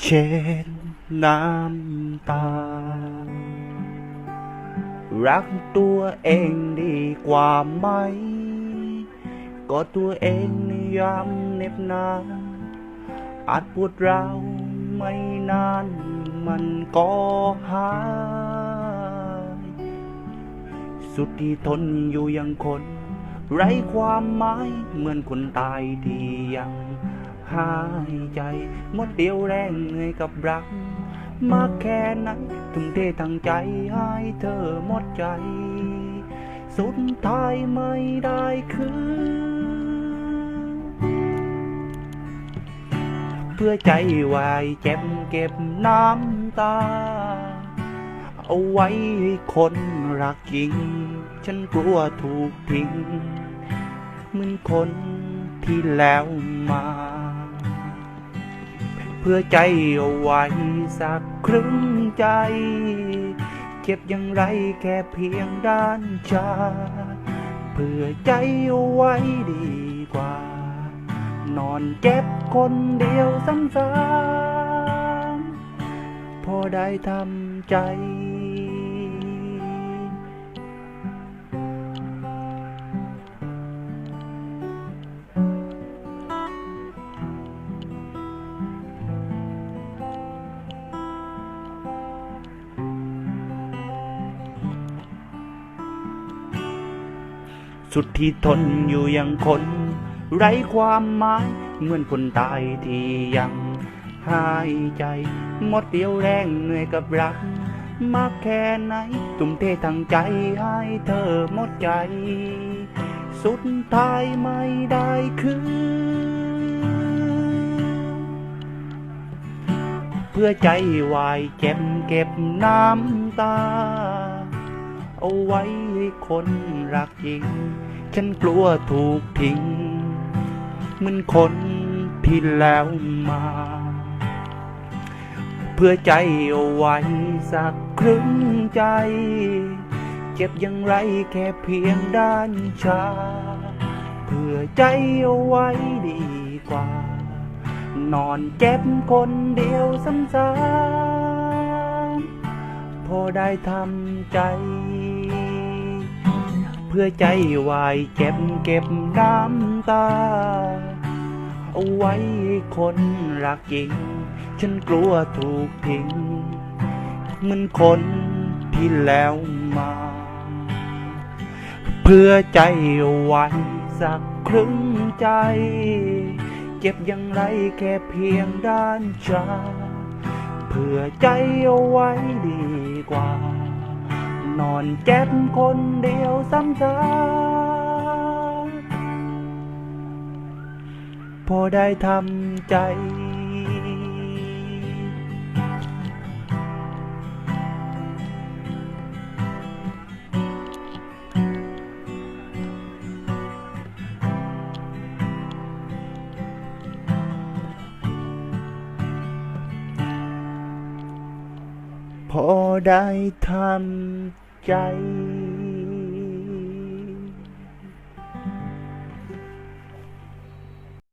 เช็ดน้ำตา รักตัวเองดีกว่าไหม ก็ตัวเองยามเน็บหนาอาจปวดร้าวไม่นานมันก็หาย สุดที่ทนอยู่ยังคน ไร้ความหมายเหมือนคนตายที่ยัง หายใจหมดเดียวแรงเหนื่อยกับรัก มากแค่ไหนทุ่มเททั้งใจให้เธอหมดใจ สุดท้ายไม่ได้คืนเพื่อใจวายเจ็บเก็บน้ำตา เอาไว้ให้คนรักจริง ฉันกลัวถูกทิ้งเหมือนคนที่แล้วมา พื่อใจเอาไว้สักครึ่งใจ เจ็บอย่างไรแค่เพียงด้านชา เพื่อใจเอาไว้ดีกว่า นอนเจ็บคนเดียวซ้ำๆพอได้ทำใจ สุดที่ทนอยู่อยังคน ไร้ความหมายเหมือนคนตายที่ยังหายใจ หมดเดียวแรงเหนื่อยกับรัก มากแค่ไหนทุ่มเททั้งใจให้เธอหมดใจ สุดท้ายไม่ได้คืนเพื่อใจวายเจ็บเก็บน้ำตา เอาไว้ให้คนรักจริง ฉันกลัวถูกทิ้งเหมือนคนที่แล้วมา เพื่อใจเอาไว้สักครึ่งใจ เจ็บอย่างไรแค่เพียงด้านชา เพื่อใจเอาไว้ดีกว่า นอนเจ็บคนเดียวซ้ำๆ พอได้ทำใจ เพื่อใจวายเจ็บเก็บน้ำตา เอาไว้คนรักจริง ฉันกลัวถูกทิ้งเหมือนคนที่แล้วมา เพื่อใจเอาไว้สักครึ่งใจ เจ็บอย่างไรแค่เพียงด้านชา เพื่อใจเอาไว้ดีกว่า นอนเจ็บคนเดียวซ้ำซากพอได้ทำใจ อได้ทำใจ